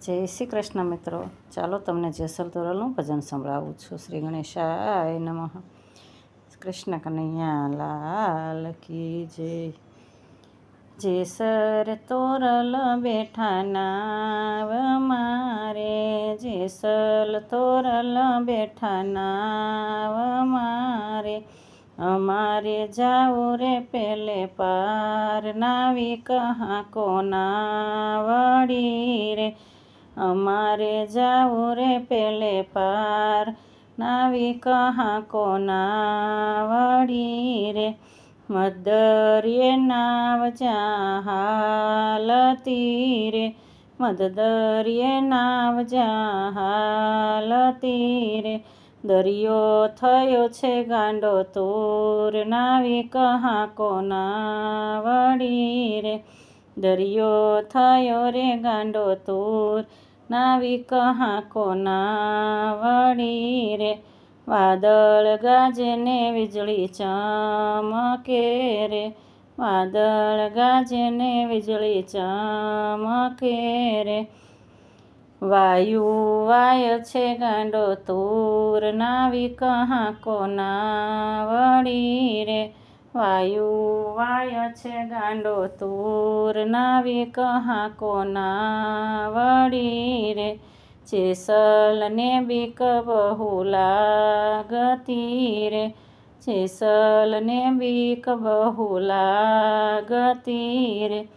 જય શ્રી કૃષ્ણ મિત્રો. ચાલો તમને જેસલ તોરલનું ભજન સંભળાવું છું. શ્રી ગણેશાય નમઃ. કૃષ્ણ કનૈયા, લાલ કી જય. જેસર તોરલ બેઠા નાવ મારે. જેસલ તોરલ બેઠા નાવ મારે. અમારે જાવું રે પેલે પાર. નાવી કહા કોના વળી રે? અમારે જાવું રે પેલે પાર. નાવી કહા કોના વળી રે? મદરિયે નાવ હાલતી રે. મદદરિયે નાવ હાલતી રે. દરિયો થયો છે ગાંડો તોર. નાવી કહા કોના વળી રે? દરિયો થયો રે ગાંડો તૂર. નાવી કહા કોના વળી રે? વાદળ ગાજે ને વીજળી ચમકે રે? વાદળ ગાજે ને વીજળી ચમકે રે? વાયુ વાય છે ગાંડો તૂર, નાવી કહા કોના વળી રે? વાયુ વાય છે ગાંડો તૂર નાવી કહા કોના વળી રે? જેસલ ને બીક બહુ લાગતી રે. જેસલ ને બીક બહુ લાગતી રે.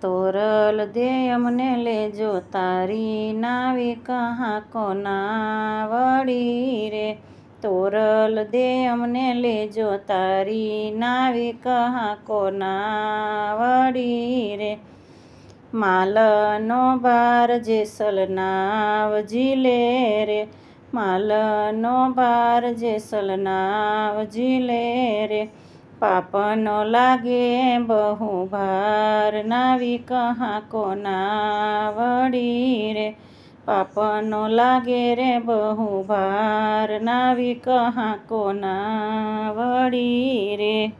તોરલ દે અમને લેજો તારી નાવી કહા કોના વળી રે? તોરલ દે અમને લેજો તારી નાવી કહા કોના વડી રે. માલનો બાર જેસલ નાવ જીલે રે. માલનો બાર જેસલ નાવ જીલે રે. પાપનો લાગે બહુ ભાર. નાવી કહા કોના પાપનો લાગે રે બહુ ભાર નાવી કહા કોના વળી રે?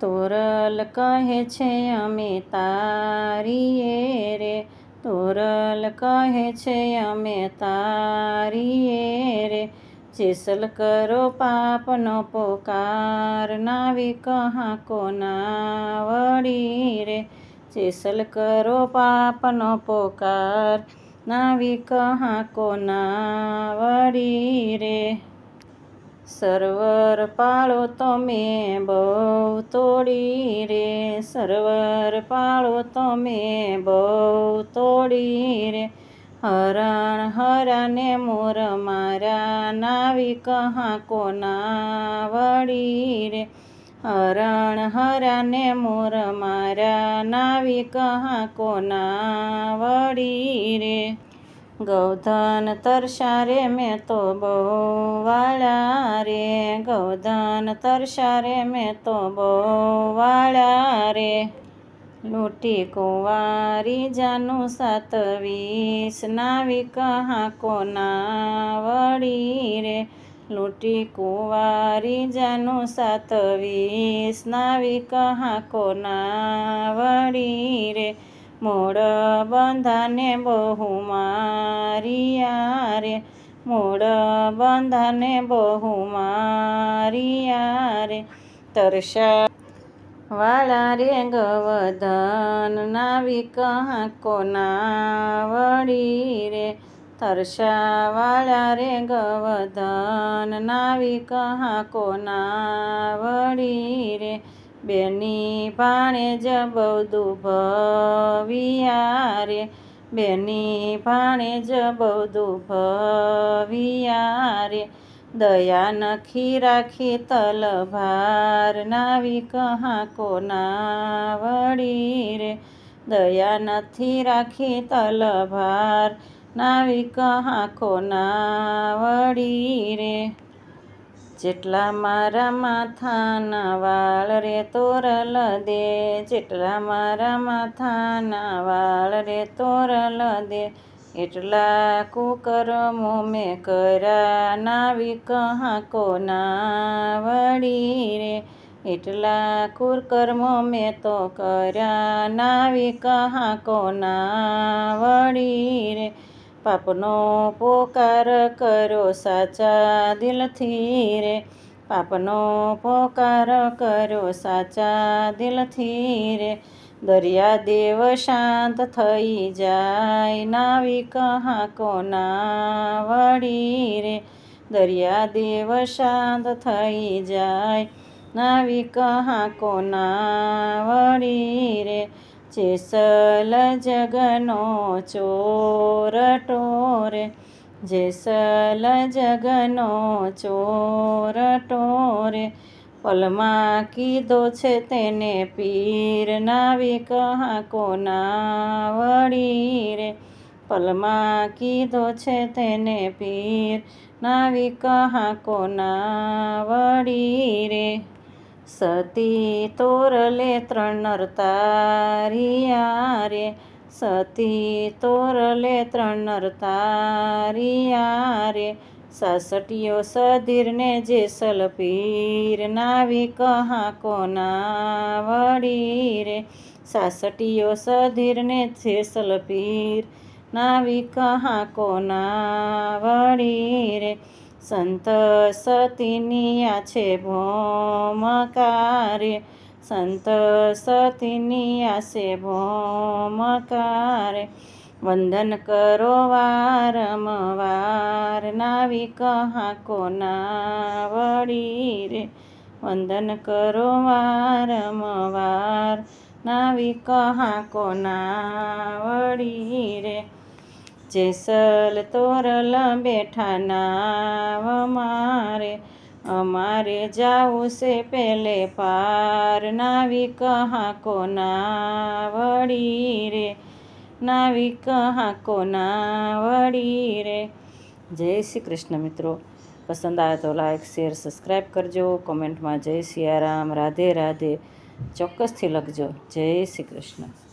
તોરલ કહે છે, અમે તારીએ રે. તોરલ કહે છે, અમે તારીએ રે. જેસલ કરો પાપનો પોકાર નાવી કહા કોના વળી રે? જેસલ કરો પાપનો પોકાર નાવી કહા કોના વળી રે સર્વર પાળો તમે બહુ તોડી રે સર્વર પાળો તમે બહુ તોડી રે હરણ હરાને મોર મારા નાવી કહા કોના વળી રે હરણ હરાને મોર મારા નાવી કહા કોના વળી રે? ગૌધન તરસારે મેં તો બહુ વાળા રે. ગૌધન તરસારે મેં તો બહુ વાળા રે. લૂંટી કુંવારી જાનું સાત વીસ નાવી કહા કોના વળી રે? લૂંટી કુંવારી જાનું સાત વીસ નાવી કહા કોના વળી રે. મોડ બંધાને બહુ મારિયા રે મોડ બંધાને બહુ મારિયા રે તરસા વાળા રે ગવધન, નાવી કહા કોના વળી રે. તરસા વાળા રે ગવધન નાવી કહા કોના વળી રે. બેની ભાણે જ બૌદું ભવિયા રે. બેની ભાણે જ બૌદું ભવિયા રે. દયા નખી રાખી તલભાર નાવી કહા કોના વળી રે. દયા નથી રાખી તલભાર નાવી કહા ના વળી રે? જેટલા મારા માથાના વાળ રે તોરલ દે, જેટલા મારા માથાના વાળ રે તોરલ દે, એટલા કુકર્મો મેં કર્યા. નાવી કહા કોના વળી રે, એટલા કુરકર્મ મેં તો કર્યા. નાવી કહા ના વળી રે પાપનો પોકાર કરો સાચા દિલથી રે. પાપનો પોકાર કરો સાચા દિલથી રે. દરિયા દેવ શાંત થઈ જાય, નાવિક હાકો ના વળી રે. દરિયા દેવ શાંત થઈ જાય, નાવિક હાકો ના વળી રે. જેસલ જગનો ચોર ટોરે જેસલ જગનો ચોર ટોરે પલમાં કીધો છે તેને પીર નાવી કહા કોના વળી રે. પલમાં કીધો છે તેને પીર નાવી કહા કોના વળી રે. સતી તોરલે ત્રણ તારિયા રે સતી તોરલે ત્રણ તારિયા રે સાસટીયો સધીરને જે સલપીર, નાવી કહા કોના વડી રે સાસટીયો સધીરને જેસલ સલપીર, નાવી કહા કોના વડી રે સંત સતીનિયા છે ભોમકારે. સંત સતીનિયા છે ભોમકારે. વંદન કરો વારમવાર નાવી કહા કોના વળી રે વંદન કરો વારમવાર નાવી કહા કોના વળી રે જેસલ તોરલ બેઠા નાવ અમારે અમારે જાવું છે પેલે પાર. નાવી કહા કોના વળી રે નાવી કહા કોના વળી રે. જય શ્રી કૃષ્ણ મિત્રો. પસંદ આવે તો લાઈક શેર સબસ્ક્રાઈબ કરજો. કોમેન્ટમાં જય સિયારામ. રાધે રાધે. ચોક્કસથી લખજો. જય શ્રી કૃષ્ણ.